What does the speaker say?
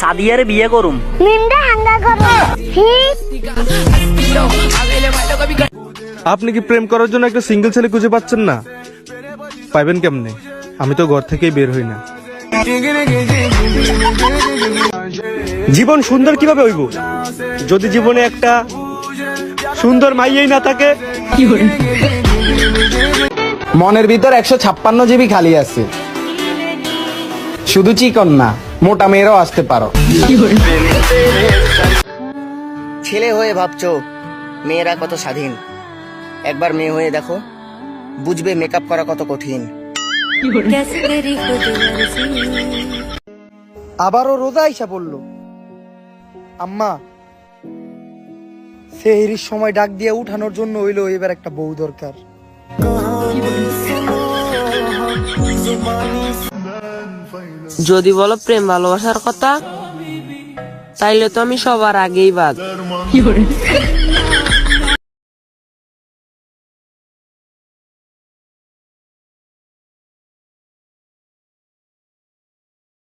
সাদিয়ারে বিয়ে করুম। নিন্দা হাঙ্গা করো। আপনি কি প্রেম করার জন্য একটা সিঙ্গেল ছেলে খুঁজে পাচ্ছেন না? পাইবেন কেমনে? আমি তো ঘর থেকেই বের হই না। জীবন সুন্দর কীভাবে হইব? যদি জীবনে একটা সুন্দর মাইয়াই না থাকে? মনের ভিতর একশো ছাপ্পান্ন জিবি খালি আছে। শুধু চিকন না। মোটা মেয়েরাও আসতে পারো। ছেলে হয়ে ভাবছ মেয়েরা কত স্বাধীন? একবার মেয়ে হয়ে দেখো বুঝবে মেকআপ করা কত কঠিন। আবারও রোজা আইসা পড়ল আম্মা সেহরির সময় ডাক দিয়ে উঠানোর জন্য হইল এবার একটা বউ দরকার। যদি বলো প্রেম ভালোবাসার কথা তাইলে তো আমি সবার আগেই বাদ।